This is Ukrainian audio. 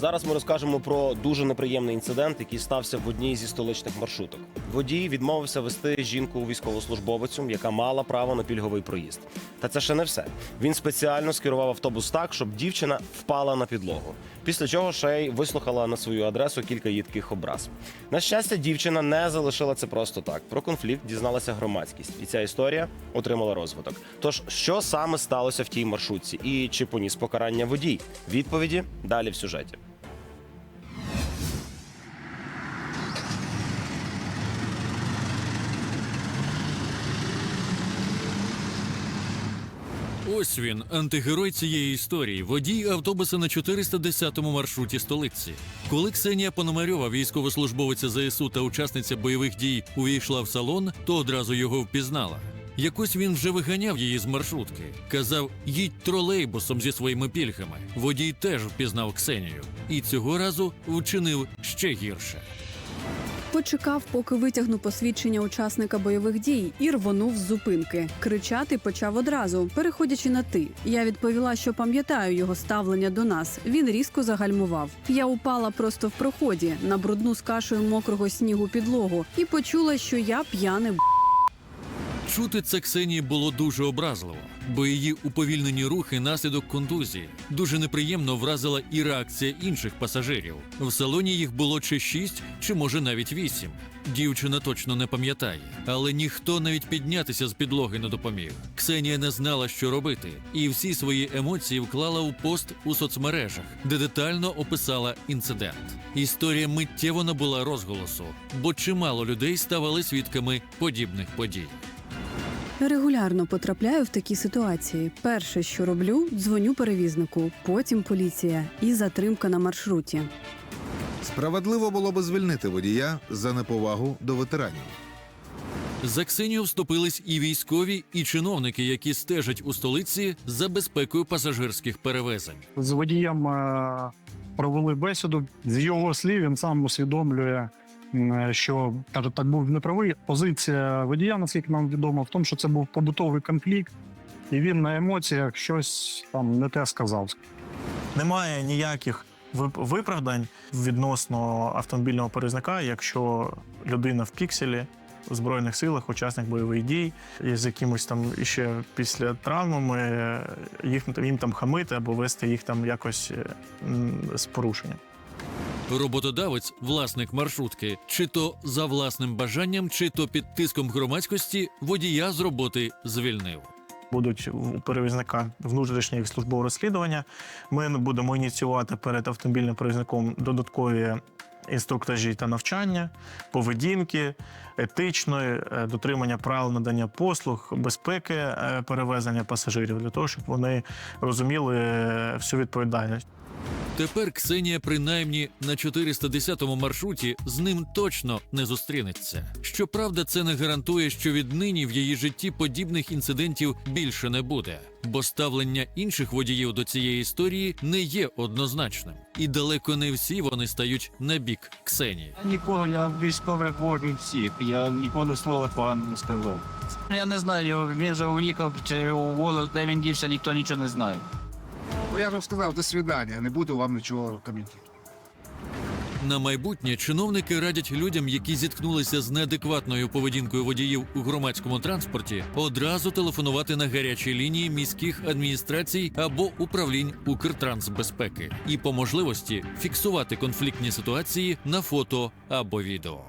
Зараз ми розкажемо про дуже неприємний інцидент, який стався в одній зі столичних маршруток. Водій відмовився вести жінку військовослужбовицю, яка мала право на пільговий проїзд. Та це ще не все. Він спеціально скерував автобус так, щоб дівчина впала на підлогу. Після чого ще й вислухала на свою адресу кілька їдких образ. На щастя, дівчина не залишила це просто так. Про конфлікт дізналася громадськість, і ця історія отримала розвиток. Тож, що саме сталося в тій маршрутці, і чи поніс покарання водій? Відповіді далі в сюжеті. Ось він, антигерой цієї історії, водій автобуса на 410-му маршруті столиці. Коли Ксенія Пономарьова, військовослужбовиця ЗСУ та учасниця бойових дій, увійшла в салон, то одразу його впізнала. Якось він вже виганяв її з маршрутки. Казав, їдь тролейбусом зі своїми пільгами. Водій теж впізнав Ксенію. І цього разу вчинив ще гірше. Почекав, поки витягну посвідчення учасника бойових дій і рвонув з зупинки. Кричати почав одразу, переходячи на ти. Я відповіла, що пам'ятаю його ставлення до нас. Він різко загальмував. Я упала просто в проході на брудну з кашею мокрого снігу підлогу і почула, що я п'яне б***. Чути це Ксенії було дуже образливо, бо її уповільнені рухи наслідок контузії. Дуже неприємно вразила і реакція інших пасажирів. В салоні їх було чи шість, чи може навіть вісім. Дівчина точно не пам'ятає, але ніхто навіть піднятися з підлоги не допоміг. Ксенія не знала, що робити, і всі свої емоції вклала у пост у соцмережах, де детально описала інцидент. Історія миттєво набула розголосу, бо чимало людей ставали свідками подібних подій. Регулярно потрапляю в такі ситуації. Перше, що роблю, дзвоню перевізнику, потім поліція і затримка на маршруті. Справедливо було би звільнити водія за неповагу до ветеранів. За Ксенію вступились і військові, і чиновники, які стежать у столиці за безпекою пасажирських перевезень. з водієм е, провели бесіду. З його слів він сам усвідомлює, що каже, так був неправий. Позиція водія, наскільки нам відомо, в тому, що це був побутовий конфлікт, і він на емоціях щось там не те сказав. Немає ніяких виправдань відносно автомобільного перевізника, якщо людина в пікселі в збройних силах, учасник бойових дій, і з якимось там іще після травмами їх їм там хамити або вести їх там якось е, з порушенням. Роботодавець, власник маршрутки, чи то за власним бажанням, чи то під тиском громадськості, водія з роботи звільнив. Будуть у перевізника внутрішнє службове розслідування. Ми будемо ініціювати перед автомобільним перевізником додаткові інструктажі та навчання, поведінки, етичної, е, дотримання правил надання послуг, безпеки е, перевезення пасажирів для того, щоб вони розуміли е, всю відповідальність. Тепер Ксенія, принаймні на 410-му маршруті, з ним точно не зустрінеться. Щоправда, це не гарантує, що віднині в її житті подібних інцидентів більше не буде, бо ставлення інших водіїв до цієї історії не є однозначним, і далеко не всі вони стають на бік Ксенії. Ніколи я військовий воїн всіх. Я ніколи слова погано не сказав. Я не знаю, він вже уїхав чи уволив, де він дівся, ніхто нічого не знає. Я вам сказав, до свидання, не буду вам нічого коментувати. На майбутнє чиновники радять людям, які зіткнулися з неадекватною поведінкою водіїв у громадському транспорті, одразу телефонувати на гарячі лінії міських адміністрацій або управлінь Укртрансбезпеки і по можливості фіксувати конфліктні ситуації на фото або відео.